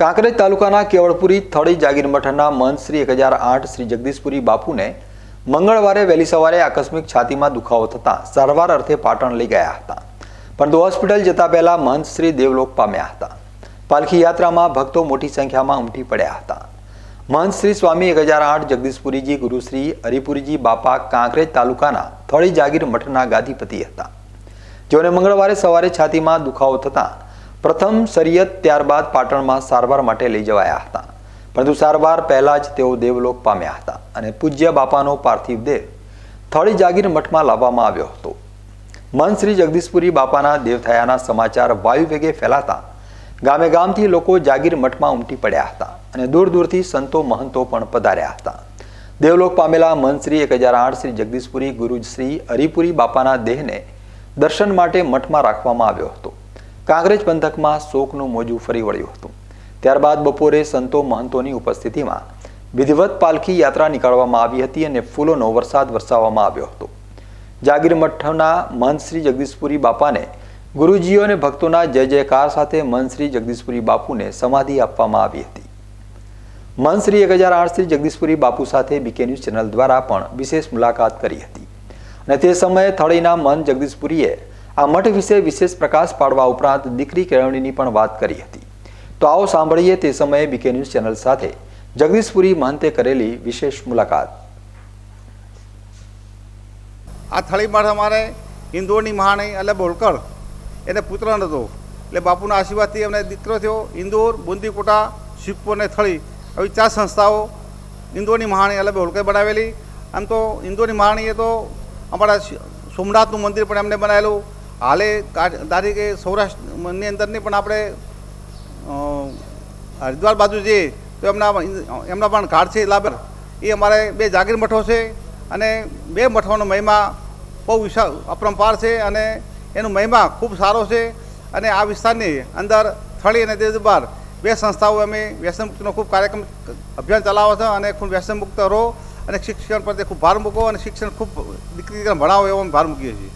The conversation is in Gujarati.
કાંકરેજ તાલુકાના કેવળપુરી થળી જાગીર મઠના મંત શ્રી એક હજાર આઠ શ્રી જગદીશપુરી બાપુને મંગળવારે વહેલી સવારે આકસ્મિક છાતીમાં દુખાવો થતાં સારવાર અર્થે પાટણ લઈ ગયા હતા. પરંતુ હોસ્પિટલ જતા પહેલા મહંત શ્રી દેવલોક પામ્યા હતા. પાલખી યાત્રામાં ભક્તો મોટી સંખ્યામાં ઉમટી પડ્યા હતા. મહંત શ્રી સ્વામી એક હજાર આઠ જગદીશપુરીજી ગુરુશ્રી હરિપુરીજી બાપા કાંકરેજ તાલુકાના થળી જાગીર મઠના ગાદીપતિ હતા. જેઓને મંગળવારે સવારે છાતીમાં દુખાવો થતાં પ્રથમ શરિયત ત્યારબાદ પાટણમાં સારવાર માટે લઈ જવાયા હતા. પરંતુ સારવાર પહેલાં જ તેઓ દેવલોક પામ્યા હતા અને પૂજ્ય બાપાનો પાર્થિવ દેહ થળી જાગીર મઠમાં લાવવામાં આવ્યો હતો. મન શ્રી જગદીશપુરી બાપાના દેવ થયાના સમાચાર વાયુ વેગે ફેલાતા ગામે ગામથી લોકો જાગીર મઠમાં ઉમટી પડ્યા હતા અને દૂર દૂરથી સંતો મહંતો પણ પધાર્યા હતા. દેવલોક પામેલા મન શ્રી એક હજાર આઠ શ્રી જગદીશપુરી ગુરુ શ્રી હરિપુરી બાપાના દેહને દર્શન માટે મઠમાં રાખવામાં આવ્યો હતો. કાંકરેજ પંથકમાં શોકનું મોજું ફરી વળ્યું હતું. ત્યારબાદ બપોરે સંતો મહંતોની ઉપસ્થિતિમાં વિધિવત પાલખી યાત્રા નીકાળવામાં આવી હતી અને ફૂલોનો વરસાદ વરસાવવામાં આવ્યો હતો. જાગીર મઠના મહંત શ્રી જગદીશપુરી બાપાને ગુરુજીઓ અને ભક્તોના જય જયકાર સાથે મહંત શ્રી જગદીશપુરી બાપુને સમાધિ આપવામાં આવી હતી. મહંત શ્રી એક હજાર આઠ શ્રી જગદીશપુરી બાપુ સાથે બીકે ન્યૂઝ ચેનલ દ્વારા પણ વિશેષ મુલાકાત કરી હતી. અને તે સમયે થળીના મન જગદીશપુરીએ આ મઠ વિશે વિશેષ પ્રકાશ પાડવા ઉપરાંત દીકરી કેળવણીની પણ વાત કરી હતી. તો આવો સાંભળીએ તે સમયે બીકે ન્યૂઝ ચેનલ સાથે જગદીશપુરી મહંતે કરેલી વિશેષ મુલાકાત. આ થળી મઠ અમારે ઇન્દોરની મહાણી એટલે બોલકર એને પુત્ર નહોતો એટલે બાપુના આશીર્વાદથી અમને દીકરો થયો, ઇન્દોર, બુંદીકોટા શિવપુર અને થળી. આવી ચાર સંસ્થાઓ ઇન્દોરની મહાણી એટલે બોલકર બનાવેલી. આમ તો ઇન્દોરની મહાણીએ તો અમારા સોમનાથનું મંદિર પણ એમને બનાવેલું. હાલે તારીખે સૌરાષ્ટ્રની અંદરની પણ આપણે હરિદ્વાર બાજુ જઈએ, તો એમના એમના પણ ઘાટ છે લાભર એ અમારે બે જાગીર મઠો છે અને બે મઠોનો મહિમા બહુ વિશાળ, અપરંપાર છે અને એનો મહિમા ખૂબ સારો છે અને આ વિસ્તારની અંદર થળી અને દેજબાર બે સંસ્થાઓ અમે વ્યસનમુક્તનો ખૂબ કાર્યક્રમ અભિયાન ચલાવો છો અને ખૂબ વ્યસન મુક્ત રહો અને શિક્ષણ પર તે ખૂબ ભાર મૂકો અને શિક્ષણ ખૂબ દીકરી દીકરા ભણાવો એવો અમે ભાર મૂકીએ છીએ.